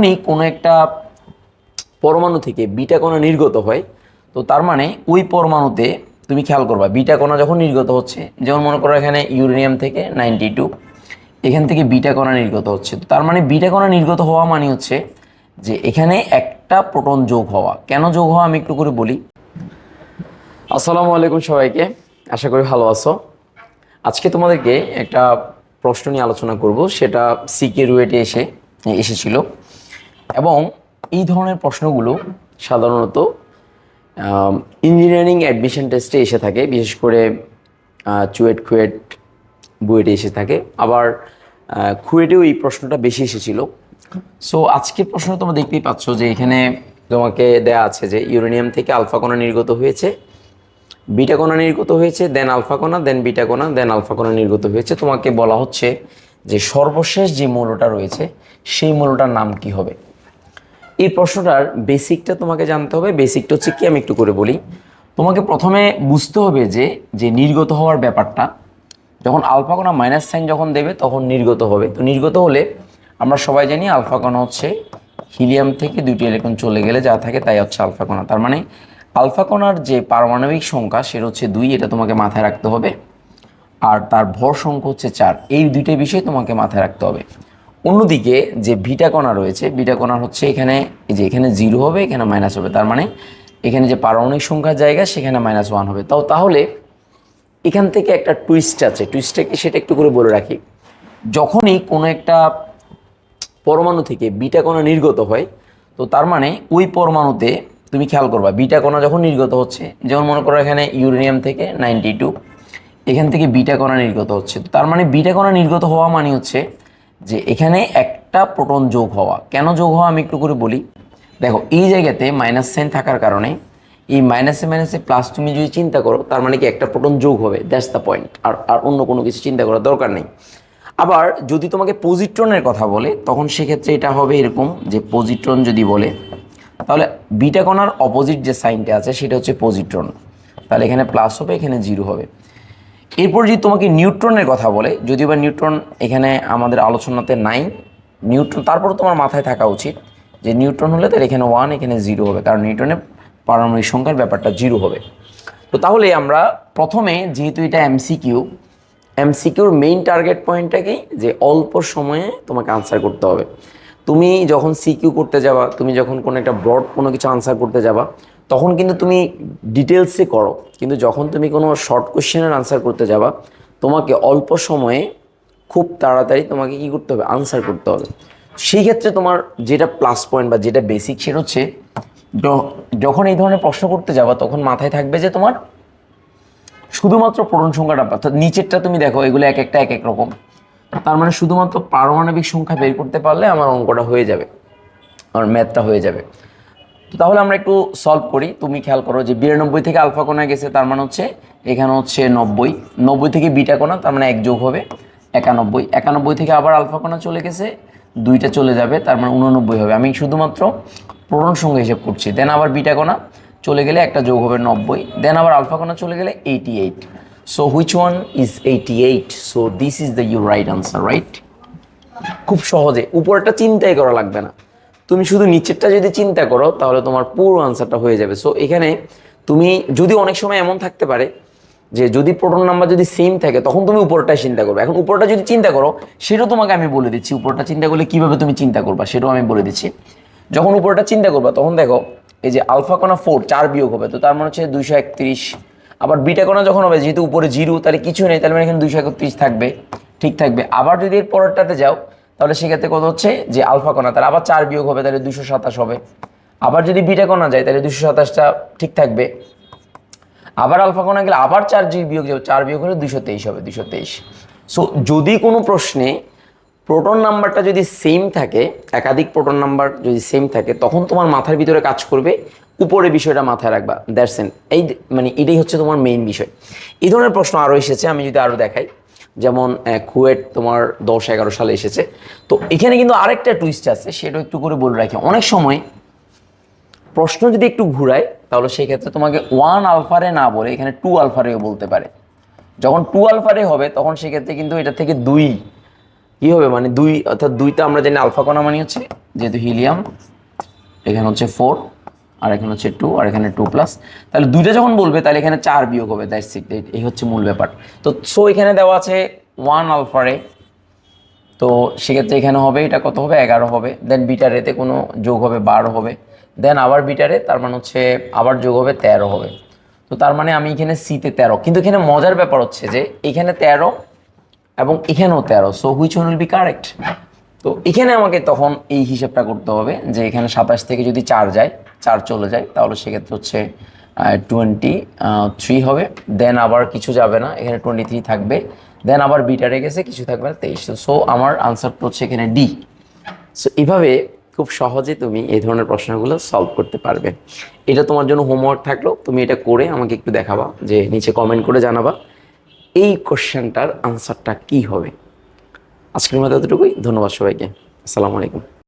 যখনই কোনো একটা পরমাণু থেকে বিটা কণা নির্গত হয়, তো তার মানে ওই পরমাণুতে তুমি খেয়াল করবা, বিটা কণা যখন নির্গত হচ্ছে, যেমন মনে করো এখানে ইউরেনিয়াম থেকে নাইনটি টু, এখান থেকে বিটা কণা নির্গত হচ্ছে, তো তার মানে বিটা কণা নির্গত হওয়া মানে হচ্ছে যে এখানে একটা প্রোটন যোগ হওয়া। কেন যোগ হওয়া আমি একটু করে বলি। আসসালামু আলাইকুম সবাইকে, আশা করি ভালো আছো। আজকে তোমাদেরকে একটা প্রশ্ন নিয়ে আলোচনা করব, সেটা সিকে রুয়েটে এসে এসেছিল। এবং এই ধরনের প্রশ্নগুলো সাধারণত ইঞ্জিনিয়ারিং অ্যাডমিশন টেস্টে এসে থাকে। বিশেষ করে চুয়েট খুয়েট বুয়েটে এসে থাকে। আবার খুয়েটেও এই প্রশ্নটা বেশি এসেছিল। সো আজকের প্রশ্ন তোমরা দেখতেই পাচ্ছ যে এখানে তোমাকে দেয়া আছে যে ইউরেনিয়াম থেকে আলফা কণা নির্গত হয়েছে, বিটা কণা নির্গত হয়েছে দেন আলফা কণা দেন বিটা কণা দেন আলফা কণা নির্গত হয়েছে। তোমাকে বলা হচ্ছে যে সর্বশেষ যে মৌলটা রয়েছে, সেই মৌলটার নাম কি হবে? এই প্রশ্নটার বেসিকটা তোমাকে জানতে হবে। বেসিকটা হচ্ছে কি? আমি একটু করে বলি। তোমাকে প্রথমে বুঝতে হবে যে যে নির্গত হওয়ার ব্যাপারটা, যখন আলফা কণা মাইনাস সাইন যখন দেবে, তখন নির্গত হবে। তো নির্গত হলে আমরা সবাই জানি আলফা কণা হচ্ছে হিলিয়াম থেকে দুটি ইলেকট্রন চলে গেলে যা থাকে তাই হচ্ছে আলফা কণা। তার মানে আলফা কণার যে পারমাণবিক সংখ্যা, সেটা হচ্ছে দুই, এটা তোমাকে মাথায় রাখতে হবে। আর তার ভর সংখ্যা হচ্ছে চার। এই দুইটা বিষয় তোমাকে মাথায় রাখতে হবে। অন্যদিকে যে ভিটা কণা রয়েছে ভিটা কণা হচ্ছে এখানে, এই যে এখানে জিরো হবে, এখানে মাইনাস হবে। তার মানে এখানে যে পারমাণবিক সংখ্যার জায়গা, সেখানে মাইনাস ওয়ান হবে। তাও তাহলে এখান থেকে একটা টুইস্ট আছে। টুইস্টটা কি সেটা একটু করে বলে রাখি। যখনই কোনো একটা পরমাণু থেকে বিটা কণা নির্গত হয়, তো তার মানে ওই পরমাণুতে তুমি খেয়াল করবা, বিটা কণা যখন নির্গত হচ্ছে, যেমন মনে করো এখানে ইউরেনিয়াম থেকে নাইনটি টু, এখান থেকে বিটা কণা নির্গত হচ্ছে। তার মানে বিটা কণা নির্গত হওয়া মানে হচ্ছে যে এখানে একটা প্রোটন যোগ হওয়া। কেন যোগ হওয়া আমি একটু করে বলি? দেখো, এই জায়গাতে মাইনাস সাইন থাকার কারণে এই মাইনাসে মাইনাসে প্লাস তুমি যদি চিন্তা করো, তার মানে কি একটা প্রোটন যোগ হবে। দ্যাটস দ্য পয়েন্ট আর আর অন্য কোনো কিছু চিন্তা করার দরকার নেই। আবার যদি তোমাকে পজিট্রনের কথা বলে, তখন সেক্ষেত্রে এটা হবে এরকম যে পজিট্রন যদি বলে, তাহলে বিটা কণার অপোজিট যে সাইনটা আছে, সেটা হচ্ছে পজিট্রন তাহলে এখানে প্লাস হবে, এখানে জিরো হবে। এরপর যদি তোমাকে নিউট্রনের কথা বলে যদিও বা নিউট্রন এখানে আমাদের আলোচনাতে নাই, নিউট্রন তারপর তোমার মাথায় থাকা উচিত যে নিউট্রন হলে তার এখানে ওয়ান এখানে জিরো হবে, কারণ নিউটনের পারমাণবিক সংখ্যার ব্যাপারটা জিরো হবে। তো তাহলে আমরা প্রথমে, যেহেতু এটা এমসিকিউ এমসিকিউর মেইন টার্গেট পয়েন্টটা কি যে অল্প সময়ে তোমাকে আনসার করতে হবে। তুমি যখন সিকিউ করতে যাবা, তুমি যখন কোনো একটা ব্রড কোনো কিছু আনসার করতে যাবা তখন কিন্তু তুমি ডিটেলসে করো। কিন্তু যখন তুমি কোনো শর্ট কোশ্চেনের আনসার করতে যাবা, তোমাকে অল্প সময়ে খুব তাড়াতাড়ি তোমাকে কী করতে হবে? আনসার করতে হবে। সেই ক্ষেত্রে তোমার যেটা প্লাস পয়েন্ট বা যেটা বেসিক সেটা হচ্ছে যখন এই ধরনের প্রশ্ন করতে যাবা, তখন মাথায় থাকবে যে তোমার শুধুমাত্র পূরণ সংখ্যাটা, অর্থাৎ নিচেরটা তুমি দেখো, এগুলো এক একটা, এক এক রকম। তার মানে শুধুমাত্র পারমাণবিক সংখ্যা বের করতে পারলে আমার অঙ্কটা হয়ে যাবে, আমার ম্যাথটা হয়ে যাবে। তো তাহলে আমরা একটু সলভ করি। তুমি খেয়াল করো যে বিরানব্বই থেকে আলফা কোণা গেছে, তার মানে হচ্ছে এখানে হচ্ছে নব্বই। নব্বই থেকে বিটা কোণা, তার মানে এক যোগ হবে একানব্বই। একানব্বই থেকে আবার আলফা কোণা চলে গেছে, দুইটা চলে যাবে, তার মানে উননব্বই হবে। আমি শুধুমাত্র প্রোটন সংখ্যা হিসেব করছি। দেন আবার বিটা কোণা চলে গেলে একটা যোগ হবে নব্বই। দেন আবার আলফা কোণা চলে গেলে eighty eight so which one is eighty eight so this is the you right answer right খুব সহজে। উপরটা চিন্তাই করা লাগবে না। তুমি শুধু নিচেরটা যদি চিন্তা করো, তাহলে তোমার পুরো আনসারটা হয়ে যাবে। সো এখানে তুমি, যদি অনেক সময় এমন থাকতে পারে যে, যদি প্রোটন নাম্বার যদি সেম থাকে, তখন তুমি উপরটাই চিন্তা করবে। এখন উপরটা যদি চিন্তা করো, সেটাও তোমাকে আমি বলে দিচ্ছি। উপরটা চিন্তা করলে কীভাবে তুমি চিন্তা করবা, সেটাও আমি বলে দিচ্ছি। যখন উপরটা চিন্তা করবা, তখন দেখো, এই যে আলফা কোনা ফোর চার বিয়োগ হবে, তো তার মানে হচ্ছে দুইশো একত্রিশ। আবার বিটা কোনা যখন হবে, যেহেতু উপরে জিরো তাহলে কিছু নেই, তাহলে মানে এখানে দুইশো একত্রিশ থাকবে, ঠিক থাকবে। আবার যদি এর পরেরটাতে যাও তাহলে সেক্ষেত্রে কত হচ্ছে? যে আলফা কণা, তাহলে আবার চার বিয়োগ হবে, তাহলে দুশো সাতাশ হবে। আবার যদি বিটা কোনা যায়, তাহলে দুশো সাতাশটা ঠিক থাকবে। আবার আলফা কোনা গেলে আবার চার জি বিয়োগ যাবে, চার বিয়োগ হলে দুশো তেইশ হবে দুশো তেইশ। সো যদি কোনো প্রশ্নে প্রোটন নাম্বারটা যদি সেম থাকে, একাধিক প্রোটন নাম্বার যদি সেম থাকে, তখন তোমার মাথার ভিতরে কাজ করবে, উপরে বিষয়টা মাথায় রাখবা দ্যাটস এন এই মানে এটাই হচ্ছে তোমার মেইন বিষয়। এই ধরনের প্রশ্ন আরও এসেছে, আমি যদি আরও দেখাই। যেমন কুয়েট তোমার দশ এগারো সালে এসেছে। তো এখানে কিন্তু আরেকটা টুইস্ট আছে সেটা একটু করে বলে রাখি। অনেক সময় প্রশ্ন যদি একটু ঘুরায়, তাহলে সেই ক্ষেত্রে তোমাকে ওয়ান আলফারে না বলে এখানে টু আলফারেও বলতে পারে। যখন টু আলফারে হবে, তখন সেক্ষেত্রে কিন্তু এটা থেকে দুই। কি হবে? মানে দুই, অর্থাৎ দুইটা আমরা জানি আলফা কণা মানে হচ্ছে, যেহেতু হিলিয়াম এখানে হচ্ছে ফোর আর এখানে হচ্ছে টু আর এখানে টু প্লাস তাহলে দুইটা যখন বলবে, তাহলে এখানে চার বিয়োগ হবে দ্যাটস ইট এই হচ্ছে মূল ব্যাপার। তো সো এখানে দেওয়া আছে ওয়ান আলফারে তো সেক্ষেত্রে এখানে হবে, এটা কত হবে? এগারো হবে। দেন বিটার এতে কোনো যোগ হবে, বারো হবে। দেন আবার বিটারে তার মানে হচ্ছে আবার যোগ হবে, তেরো হবে। তো তার মানে আমি এখানে সিতে তেরো। কিন্তু এখানে মজার ব্যাপার হচ্ছে যে, এখানে তেরো এবং এখানেও তেরো। So which one will be correct তো এখানে আমাকে তখন এই হিসাবটা করতে হবে যে, এখানে সাতাশ থেকে যদি চার যায় চার চলে যায়, তাহলে সেক্ষেত্রে হচ্ছে টোয়েন্টি থ্রি হবে। দেন আবার কিছু যাবে না, এখানে টোয়েন্টি থ্রি থাকবে। দেন আবার বিটারে গেছে, কিছু থাকবে না, তেইশ। সো আমার আনসারটা হচ্ছে এখানে ডি সো এভাবে খুব সহজে তুমি এই ধরনের প্রশ্নগুলো সলভ করতে পারবে। এটা তোমার জন্য হোমওয়ার্ক থাকল, তুমি এটা করে আমাকে একটু দেখাবা, যে নিচে কমেন্ট করে জানাবা, এই কোশ্চেনটার আনসারটা কি হবে। আজকের মতো এতটুকুই, ধন্যবাদ সবাইকে। আসসালামু আলাইকুম।